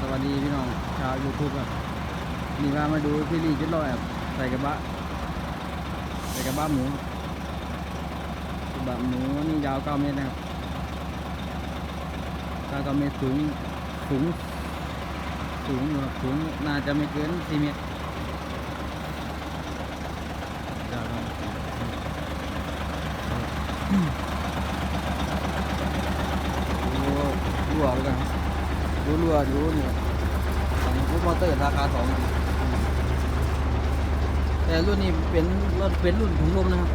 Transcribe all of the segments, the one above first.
สวัสดีพี่น้องชาวยูทูบครับนี่พามาดูพี่ลีจุดลอยครับใส่กระบะใส่กระบะหมูกระบะหมูนี่ยาว9เมตรนะครับ9เมตรสูงสูงสูงอยู่ครับสูงน่าจะไม่เกิน4เมตรยาวครับดูรั่วไปกัน ครับดูรั่วดูนี่ของฟุตมอเตอร์ราคาสองแต่รุ่นนี้เป็นรถเป็นรุ่นถุงลมนะครับ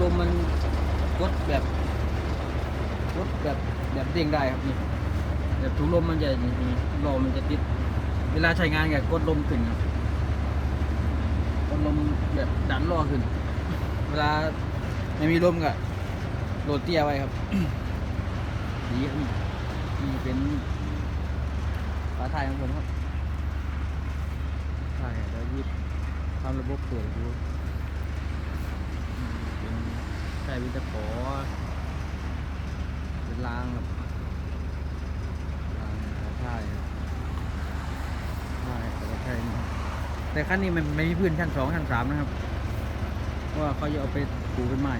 ลมมันกดแบบกดแบบแบบเด้งได้ครับนี่แบบถุงลมมันจะนี่นี่ลมมันจะติด เวลาใช้งานกับกดลมขึ้นครับกดลมแบบดันล้อขึ้น เวลาไม่มีลมก็โหลดเตี้ยไว้ครับดีครับ นี่เป็นฝาท้ายของผมครับใช่แล้วยิบทำระบบเปิดดูเป็นใช้วินตะขอเป็นรางครับรางใช่ครับใช่แต่ว่าใช่แต่ขั้นนี้มันไม่มีพื้นชั้นสองชั้นสามนะครับเพราะว่าเขาจะเอาไปปูเป็นไม้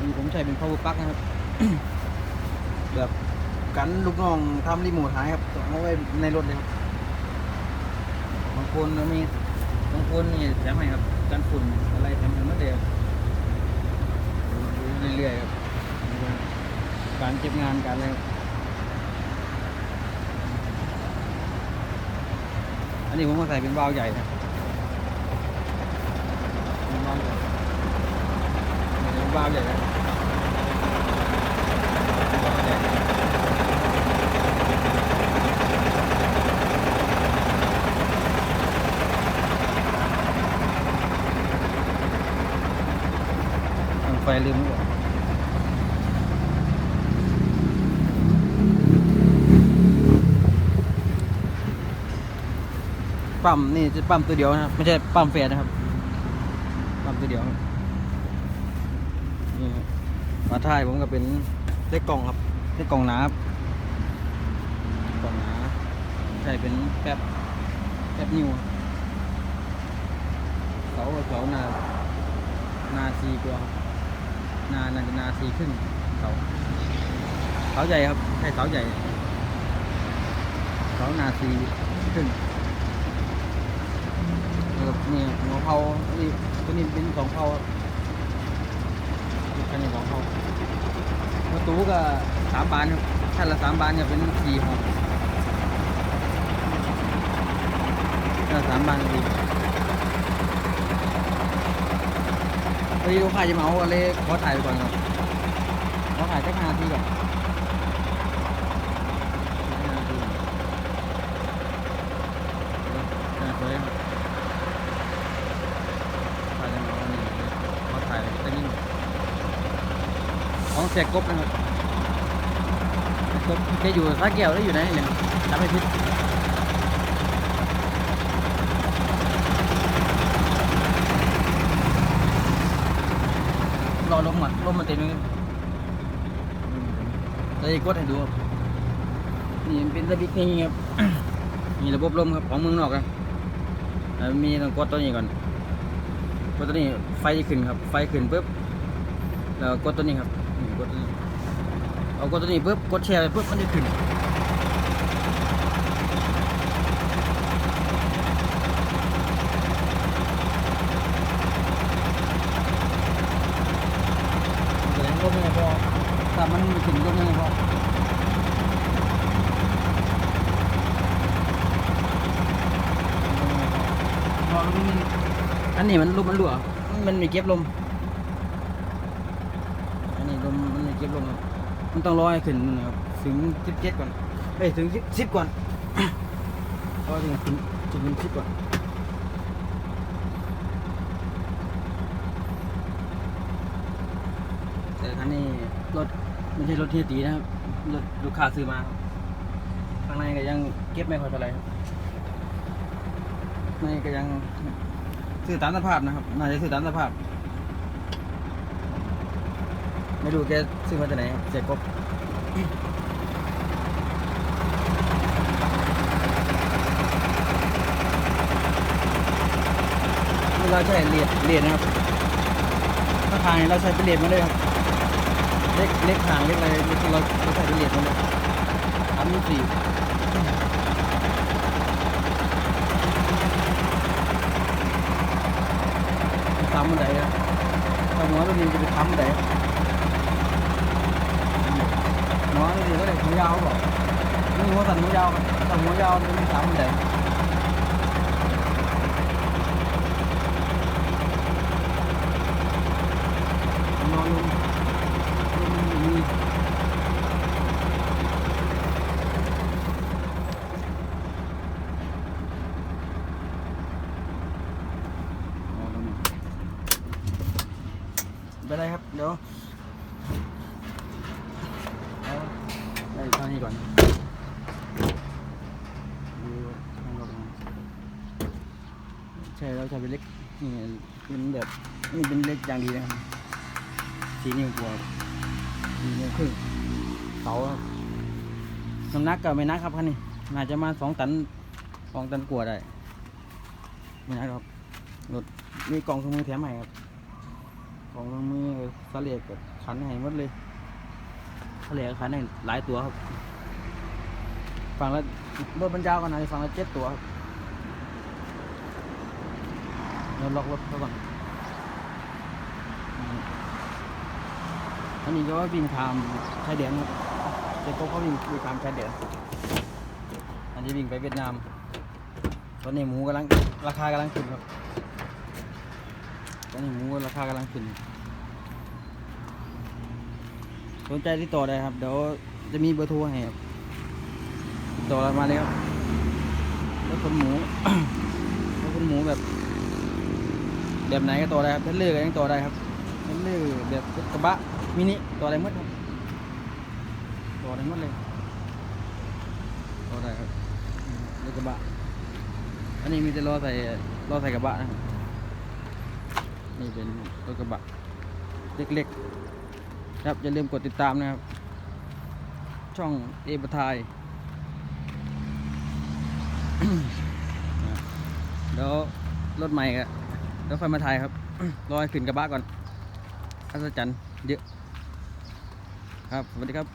นี่ผมใช้เป็น power plug นะครับ แบบกันลูกน้องทำรีโมทหายครับเอาไว้ในรถเลยครับบางคนมีบางคนนี่แถมให้ครับกันฝุ่นอะไรแถมให้มาเดียวเรื่อยๆครับการเก็บงานการอะไรอันนี้ผมก็ใส่เป็นวาล์วใหญ่นะเป็นวาล์วใหญ่เป็นวาล์วใหญ่นะวาล์วใหญ่ตั้ง ไฟลืมปั๊มนี่จะปั๊มตัวเดียวนะครับ ไม่ใช่ปั๊มแฟนนะครับ ปั๊มตัวเดียวครับนี่ครับฝาท้ายผมก็เป็นเล็กกล่องครับเล็กกล่องหนาครับกล่องหนาใช่เป็นแป๊บแป๊บนิวเสาเสาหนาหนาซีกว่า นานานาซีครึ่งเสาเสาใหญ่ครับใช่เสาใหญ่เสานาซีครึ่งแล้วนี่หัวเผาอันนี้ตัวนี้เป็นสองเผาครับอันนี้สองเผาประตูก็สามบานครับชั้นละสามบานเนี่ยเป็นสี่ห้องชั้นละสามบานดี พอดีลูกค้าจะมาเอาอะไรขอถ่ายไปก่อนครับขอถ่ายสักห้านาทีก่อนของเสียกบนะครับกบแกอยู่ท่าแก้วแล้วอยู่ไหนเนี่ยจำไม่ผิด ลมก่อนลมมันเต็มเลยจะกดให้ดูครับนี่เป็นสวิตช์นี่ครับมีระบบลมครับของเมืองนอกครับแล้วมีต้องกดตัวนี้ก่อนกดตัวนี้ไฟจะขึ้นครับ ไฟขึ้นปุ๊บแล้วกดตัวนี้ครับกดตัวนี้เอากดตัวนี้ปุ๊บกดแชร์ปุ๊บมันจะขึ้นแสดงลมยังไงพอถ้า มันขึ้นลมยังไงพอพอลมมันอันนี้มันลมมันรั่วมันไม่เก็บลม อันนี้ลมมันไม่เก็บลมครับมันต้องรอให้ขึ้นนะครับถึงสิบเจ็ดก่อนเอ้ยถึงสิบก่อนรอถึงถึงถึงสิบก่อนแต่คันนี้รถ ไม่ใช่รถเทียตีนะครับรถลูกค้าซื้อมาข้างในก็ยังเก็บไม่ค่อยเท่าไหร่ครับในก็ยังซื้อตามสภาพนะครับ น่าจะซื้อตามสภาพ ไม่ดูแกซื้อมาจากไหนเจ็บกบเราใช้เลียดเลียดนะครับถ้าทางเราใช้เป็นเลียดมาเลยครับ เล็กเล็กหางเล็กอะไรเล็กเราเราใช้เป็นเลดมาเลยทำยี่สี่ทำมันไหนครับถ้าหัวเราดีจะไปทำมันไหนหัวเราดีก็ได้หัวยาวบอกนี่หัวสันหัวยาวครับถ้าหัวยาวมันไม่ทำมันไหนนอนลงมีนอนลงไปได้ครับ เดี๋ยวเอาได้เท่านี้ก่อนดูทางเราก่อนใช่เราใช้เป็นเล็กนี่เป็นแบบนี่เป็นเล็กอย่างดีนะครับสีนิ้วกว่าสีนิ้วครึ่งเสาครับน้ำหนักก็ไม่นักครับคันนี้น่าจะมาสองตันสองตันกว่าได้ไม่นักครับรถมีกล่องเครื่องมือแถมให้ครับกล่องเครื่องมือสเลดกับขันให้หมดเลยสเลกขันให้หลายตัวครับ ฝั่งละรถบรรยาวกันนะฝั่งละเจ็ดตัวครับ เราล็อกรถเขาก่อนอันนี้ก็ว่าวิ่งทางชายแดนครับเจ๊ก็เขาวิ่งวิ่งทางชายแดนอันนี้วิ่งไปเวียดนาม ตอนนี้หมูกำลังราคากำลังขึ้นครับ ตอนนี้หมูราคากำลังขึ้น สนใจที่ต่อได้ครับ เดี๋ยวจะมีเบอร์โทรให้ครับติดต่อมาเลยครับแล้วคนหมูแล้วคนหมูแบบ แบบไหนก็ต่อได้ครับเทเลอร์ก็ยังต่อได้ครับเทเลอร์แบบกระบะมินิต่อได้หมดครับต่อได้หมดเลยต่อได้ครับรถกระบะอันนี้มีแต่ล้อใส่ล้อใส่กระบะนะครับนี่เป็นรถกระบะเล็กๆครับอย่าลืมกดติดตามนะครับ ช่องเอปทายเดี๋ยวรถใหม่ก็ แล้วค่อยมาถ่ายครับ รอขึ้นกระบะก่อนอัศจรรย์เยอะ ครับ สวัสดีครับ